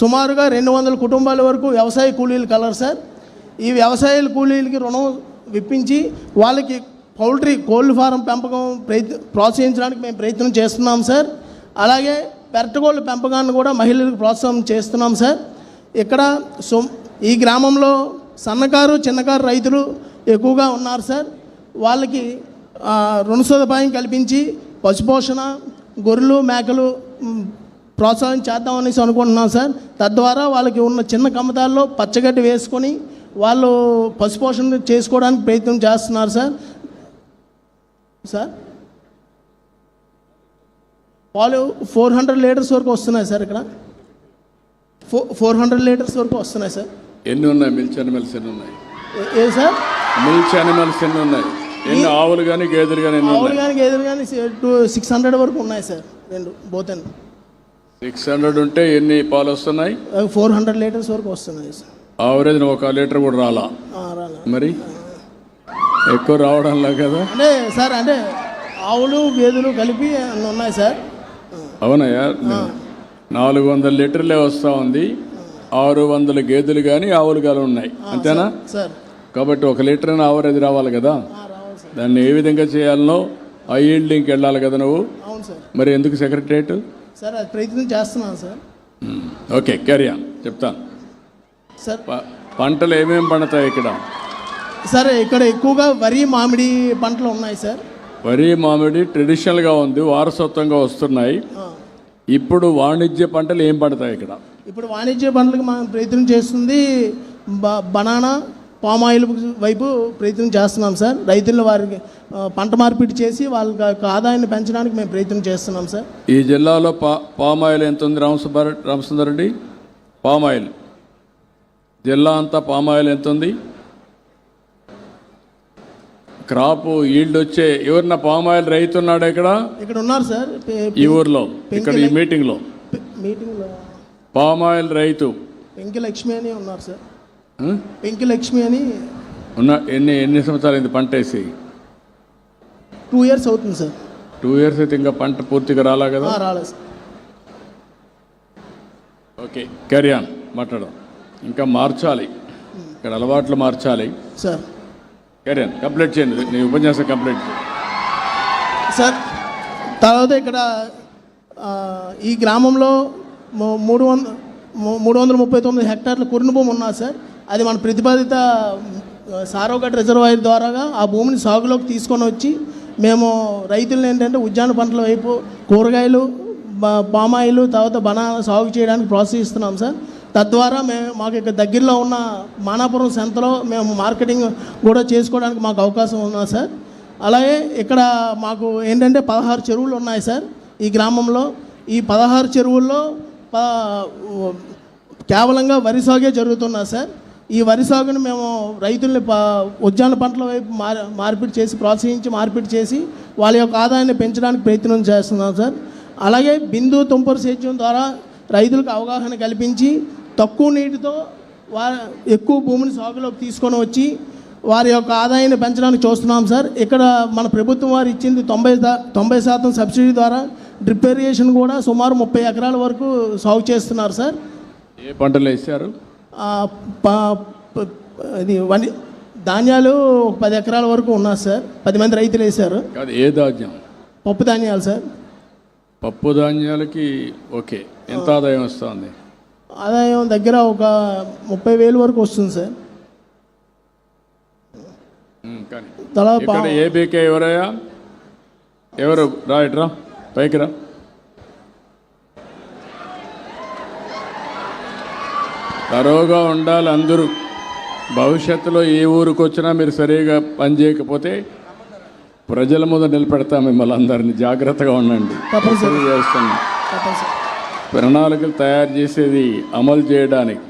సుమారుగా రెండు వందల కుటుంబాల వరకు వ్యవసాయ కూలీలు కలరు సార్. ఈ వ్యవసాయ కూలీలకి రుణం విప్పించి వాళ్ళకి పౌల్ట్రీ కోళ్ళ ఫారం పెంపకం ప్రయత్ ప్రోత్సహించడానికి మేము ప్రయత్నం చేస్తున్నాం సార్. అలాగే పెరటగోళ్ళ పెంపకాన్ని కూడా మహిళలకు ప్రోత్సాహం చేస్తున్నాం సార్. ఇక్కడ సో ఈ గ్రామంలో సన్నకారు చిన్నకారు రైతులు ఎక్కువగా ఉన్నారు సార్. వాళ్ళకి రుణ సదుపాయం కల్పించి పశుపోషణ గొర్రెలు మేకలు ప్రోత్సాహం చేద్దామనేసి అనుకుంటున్నాం సార్. తద్వారా వాళ్ళకి ఉన్న చిన్న కమ్మతాల్లో పచ్చగడ్డి వేసుకొని వాళ్ళు పశుపోషణ చేసుకోవడానికి ప్రయత్నం చేస్తున్నారు సార్. సార్? పాలు ఫోర్ హండ్రెడ్ లీటర్స్ వరకు వస్తున్నాయి సార్ ఇక్కడ. ఫో ఫోర్ హండ్రెడ్ లీటర్స్ వరకు వస్తున్నాయి సార్. ఎన్ని ఉన్నాయి? మిల్చ్ అనిమల్స్ ఎన్ని ఉన్నాయి? ఏ- సార్? మిల్చ్ అనిమల్స్ ఎన్ని ఉన్నాయి? ఎన్ని ఆవులు కానీ గేదెలు కానీ ఆవులు కానీ గేదెలు కానీ టూ సిక్స్ హండ్రెడ్ వరకు ఉన్నాయి సార్. రెండు బోతన్ సిక్స్ హండ్రెడ్ ఉంటే ఎన్ని పాలు వస్తున్నాయి? ఫోర్ హండ్రెడ్ లీటర్స్ వరకు వస్తున్నాయి సార్. ఆవరేజ్ ఒక లీటర్ కూడా రాలా. మరి? ఎక్కువ రావడంలా కదా? అంటే సార్ అంటే ఆవులు గేదెలు కలిపి ఉన్నాయి సార్. అవునయ్యా నాలుగు వందల లీటర్లే వస్తూ ఉంది. ఆరు వందల గేదెలు కానీ ఆవులు కానీ ఉన్నాయి. అంతేనా? సార్ కాబట్టి ఒక లీటర్ ఆవరేజ్ రావాలి కదా? దాన్ని ఏ విధంగా చేయాలనో ఆ ఈల్డింగ్కి వెళ్ళాలి కదా నువ్వు? మరి ఎందుకు సెక్రటరేట్ సార్ అది ప్రయత్నం చేస్తున్నాను సార్. ఓకే క్యారీ ఆన్ చెప్తాను. సార్. పంటలు ఏమేమి పండుతాయి ఇక్కడ? సార్ ఇక్కడ ఎక్కువగా వరి మామిడి పంటలు ఉన్నాయి సార్. వరి మామిడి ట్రెడిషనల్గా ఉంది వారసత్వంగా వస్తున్నాయి. ఇప్పుడు వాణిజ్య పంటలు ఏం పడతాయి ఇక్కడ? ఇప్పుడు వాణిజ్య పంటలకు మనం ప్రయత్నం చేస్తుంది బనానా పామాయిల్ వైపు ప్రయత్నం చేస్తున్నాం సార్. రైతులను వారికి పంట మార్పిడి చేసి వాళ్ళ యొక్క ఆదాయాన్ని పెంచడానికి మేము ప్రయత్నం చేస్తున్నాం సార్. ఈ జిల్లాలో పా పామాయిల్ ఎంత ఉంది రామసుబ్బారె రామసుందర్ రెడ్డి? పామాయిల్ జిల్లా అంతా పామాయిల్ ఎంత ఉంది? క్రాప్ ఈల్డ్ వచ్చే ఎవరన్నా పామాయిల్ రైతు ఉన్నాడా ఇక్కడ? ఇక్కడ ఉన్నారు సార్. ఈ ఊర్లో ఇక్కడ ఈ మీటింగ్లో. మీటింగ్లో. పామాయిల్ రైతు. పెంకి లక్ష్మి అని ఉన్నారు సార్? పెంకి లక్ష్మి అని ఉన్న ఎన్ని ఎన్ని సంవత్సరాలు అయింది పంట వేసి? టూ ఇయర్స్ అవుతుంది సార్. టూ ఇయర్స్ అయితే ఇంకా పంట పూర్తిగా రాలా కదా? రాలేదు సార్. ఓకే క్యారీ ఆన్ మాట్లాడదాం. ఇంకా మార్చాలి. ఇక్కడ అలవాట్లు మార్చాలి. సార్. క్యారీ ఆన్ కంప్లీట్ చేయండి. నీ ఉపన్యాసం కంప్లీట్ చేయండి సార్ తర్వాత ఇక్కడ ఈ గ్రామంలో మూడు వంద మూడు వందల ముప్పై తొమ్మిది హెక్టార్ల కురిన భూమి ఉన్నది సార్. అది మన ప్రతిపాదిత ఆ, సారోగట్ రిజర్వాయర్ ద్వారాగా ఆ భూమిని సాగులోకి తీసుకొని వచ్చి మేము రైతులను ఏంటంటే ఉద్యాన పంటల వైపు కూరగాయలు పామాయిలు తర్వాత బనానా సాగు చేయడానికి ప్రోత్సహిస్తున్నాం సార్. తద్వారా మేము మాకు ఇక్కడ దగ్గరలో ఉన్న మానాపురం సంతలో మేము మార్కెటింగ్ కూడా చేసుకోవడానికి మాకు అవకాశం ఉన్నది సార్. అలాగే ఇక్కడ మాకు ఏంటంటే పదహారు చెరువులు ఉన్నాయి సార్ ఈ గ్రామంలో. ఈ పదహారు చెరువుల్లో ప కేవలంగా వరి సాగే జరుగుతున్నా సార్. ఈ వరి సాగును మేము రైతుల్ని ఉద్యాన పంటల వైపు మార్ మార్పిడి చేసి ప్రోత్సహించి మార్పిడి చేసి వాళ్ళ యొక్క ఆదాయాన్ని పెంచడానికి ప్రయత్నం చేస్తున్నాం సార్. అలాగే బిందు తుంపరు సేద్యం ద్వారా రైతులకు అవగాహన కల్పించి తక్కువ నీటితో వా ఎక్కువ భూమిని సాగులోకి తీసుకొని వచ్చి వారి యొక్క ఆదాయాన్ని పెంచడానికి చూస్తున్నాం సార్. ఇక్కడ మన ప్రభుత్వం వారు ఇచ్చింది తొంభై తొంభై శాతం సబ్సిడీ ద్వారా డ్రిప్ ఇరిగేషన్ కూడా సుమారు ముప్పై ఎకరాల వరకు సాగు చేస్తున్నారు సార్. ఏ పంటలు వేసారు ఇది వని ధాన్యాలు ఒక పది ఎకరాల వరకు ఉన్నారు సార్. పది మంది రైతులు వేశారు. కాదు ఏ ధాన్యం? పప్పు ధాన్యాలు సార్. పప్పు ధాన్యాలకి ఓకే. ఎంత ఆదాయం వస్తుంది? ఆదాయం దగ్గర ఒక ముప్పై వేలు వరకు వస్తుంది సార్. తలా ఇక్కడ ఏబీకే ఎవరయ్యా? ఎవరు? రా ఇటు రా పైకి రా. తరోగా ఉండాలి అందరూ. భవిష్యత్తులో ఏ ఊరికి వచ్చినా మీరు సరిగా పని చేయకపోతే ప్రజల ముందు నిలబెడతాం మిమ్మల్ని అందరినీ. జాగ్రత్తగా ఉండండి. చేస్తున్నాం ప్రణాళికలు తయారు చేసేది అమలు చేయడానికి.